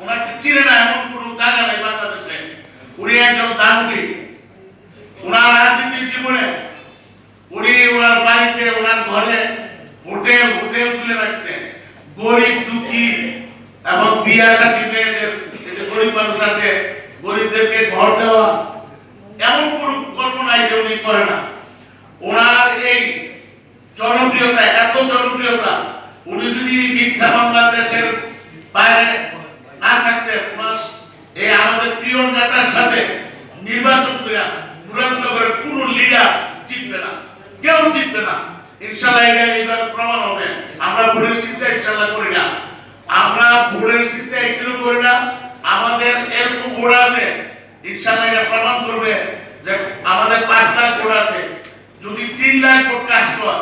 ওনাকে চিনে না, এমন কোনো জায়গা নেই বাংলাদেশে। উনি একজন দানবী ওনার রাজনীতির জীবনে উনি ওনার বাড়িতে, ওনার ঘরে হোটেল হোটেল তুলে রাখছেন। গরিব দুঃখী এবং বিয়া সাথী মেয়েদের গরিব মানুষ আছে, গরিবদেরকে ঘর দেওয়া, এমন কোন কর্ম নাই যে উনি করে না। ওনার এই জনপ্রিয়তা, এত জনপ্রিয়তা, উনি যদি মিথ্যা বাংলাদেশের বাইরে না থাকতেন ওনার এই আমাদের প্রিয় নেতার সাথে নির্বাচন করে মুরাদনগরের কোন লিডার জিতবে না। কেউ জিতবে না। ইনশাল্লাহ এটা এবার প্রমাণ হবে। আমরা ভোটের চিন্তা ইনশাল্লাহ করি না। আমরা ভোটের চিন্তা একদিনও করি না। আমাদের এরকম ভোট আছে ইনশাল্লাহ এটা প্রমাণ করবে যে আমাদের পাঁচ লাখ ভোট আছে। যদি তিন লাখ ভোট কাজ কর,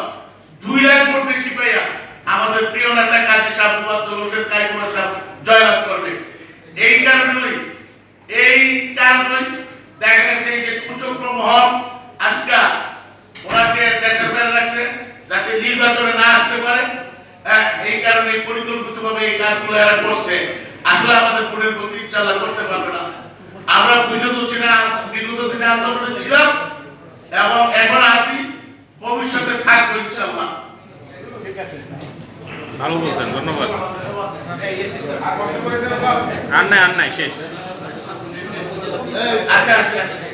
দুই লাখ ভোট বেশি পাইয়া আমাদের প্রিয় নেতা কাজী সাহেব কারণেই এই কারণেই দেখা গেছে যে কুচক্র মহল আজকা ওনাকে দেশের বাইরে রাখছে যাতে নির্বাচনে না আসতে পারে। হ্যাঁ, এই কারণে পরিকল্পিতভাবে এই কাজগুলো এরা করছে। আসলে আমাদের ভোটের গতি চালা করতে পারবে না। আমরা বিগত দিনে বিগত দিনে আন্দোলনে ছিলাম এবং এখন আসি ভবিষ্যতে থাকব ইনশাল্লাহ ভালো বলছেন ধন্যবাদ। আর নাই আর নাই শেষ। আচ্ছা আচ্ছা আচ্ছা